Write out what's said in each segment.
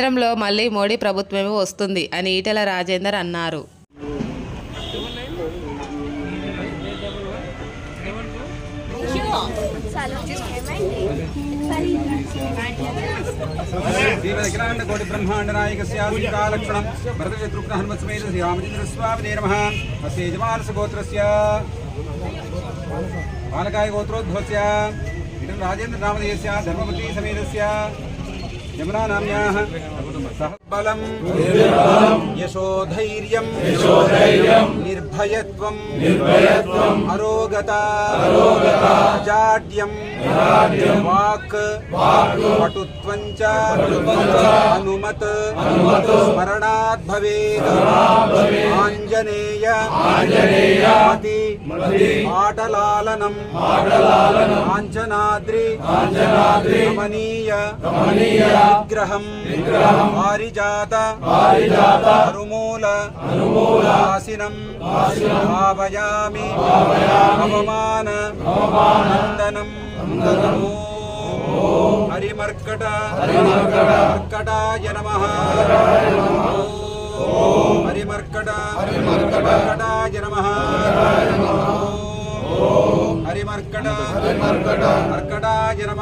కేంద్రంలో మళ్ళీ మోడీ ప్రభుత్వమే వస్తుంది అని ఈటెల రాజేందర్ అన్నారు. శ్రీమదఖిలాండ కోటి బ్రహ్మాండ నాయక సీతాలక్షణం భరత శత్రుఘ్న హనుమత్ సమేత శ్రీరామచంద్ర స్వామి నమ అస్య యజమానస గోత్రస్య బాలకాయ గోత్రోద్భవస్య ఇదం రాజేంద్ర నామధేయస్య ధర్మపతి సమేతస్య. यमुनानाम्याः सः बलम्। यशोधैर्यम्। निर्भयत्वम्। अरोगता। अजाड्यम्। आञ्जनेय। मति। आटलालनम्। आञ्जनाद्रि। रमणीय। విగ్రహం పారిజాత హరుమూల ఆసనం భావయామి అవమాన నందనం హరిమర్కట మర్కటాయ నమ హరిమర్కట మర్కటాయ నమ హరిమర్కట మర్కటాయ నమ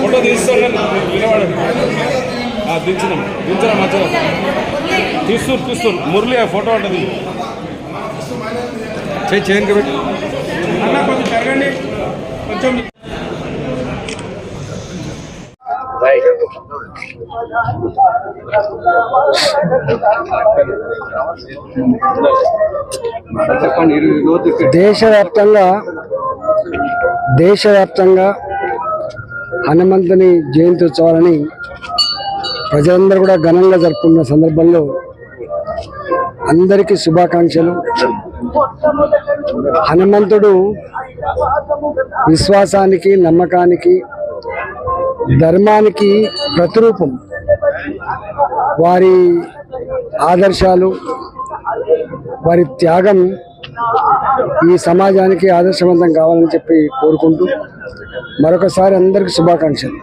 ఫోటో తీస్తాను నిలబడండి ఆ, దించినాం దించడం మధ్యలో? తీస్తూరు తీస్తూరు. మురళి ఆ ఫోటో ఉంటుంది చేయి చేయనికి పెట్టి. అన్న కొంచెం జరగండి కొంచెం దేశవ్యాప్తంగా దేశవ్యాప్తంగా హనుమంతుని జయంతి ఉత్సవాలని ప్రజలందరూ కూడా ఘనంగా జరుపుకున్న సందర్భంలో అందరికీ శుభాకాంక్షలు. హనుమంతుడు విశ్వాసానికి నమ్మకానికి ధర్మానికి ప్రతిరూపం. వారి ఆదర్శాలు వారి త్యాగం ఈ సమాజానికి ఆదర్శవంతం కావాలని చెప్పి కోరుకుంటూ మరొకసారి అందరికి శుభాకాంక్షలు.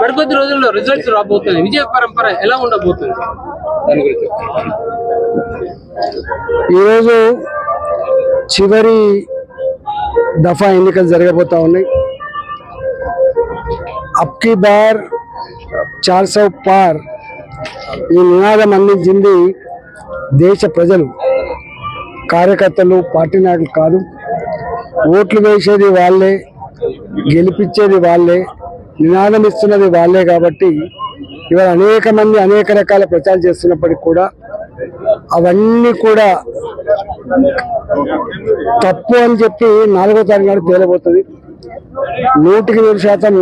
మరికొద్ది రోజుల్లో రిజల్ట్స్ రాబోతుంది. విజయ పరంపర ఎలా ఉండబోతుంది? ఈరోజు చివరి దఫా ఎన్నికలు జరగబోతా ఉన్నాయి. అప్కి బార్ చార్ సౌ పార్ ఈ నినాదం అందించింది దేశ ప్రజలు. కార్యకర్తలు పార్టీ నాయకులు కాదు. ఓట్లు వేసేది వాళ్ళే గెలిపించేది వాళ్ళే నినాదం ఇస్తున్నది వాళ్ళే కాబట్టి ఇవాళ అనేక మంది అనేక రకాల ప్రచారం చేస్తున్నప్పటికీ కూడా అవన్నీ కూడా తప్పు అని చెప్పి నాలుగో తారీఖు నాడు తేలబోతుంది. నూటికి నూరు శాతం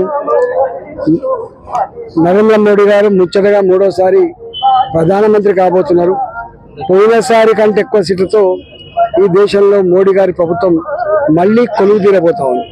నరేంద్ర మోడీ గారు ముచ్చటగా మూడోసారి ప్రధానమంత్రి కాబోతున్నారు. పోయినసారి కంటే ఎక్కువ సీట్లతో ఈ దేశంలో మోడీ గారి ప్రభుత్వం మళ్ళీ కొలువు తీరబోతా ఉంది.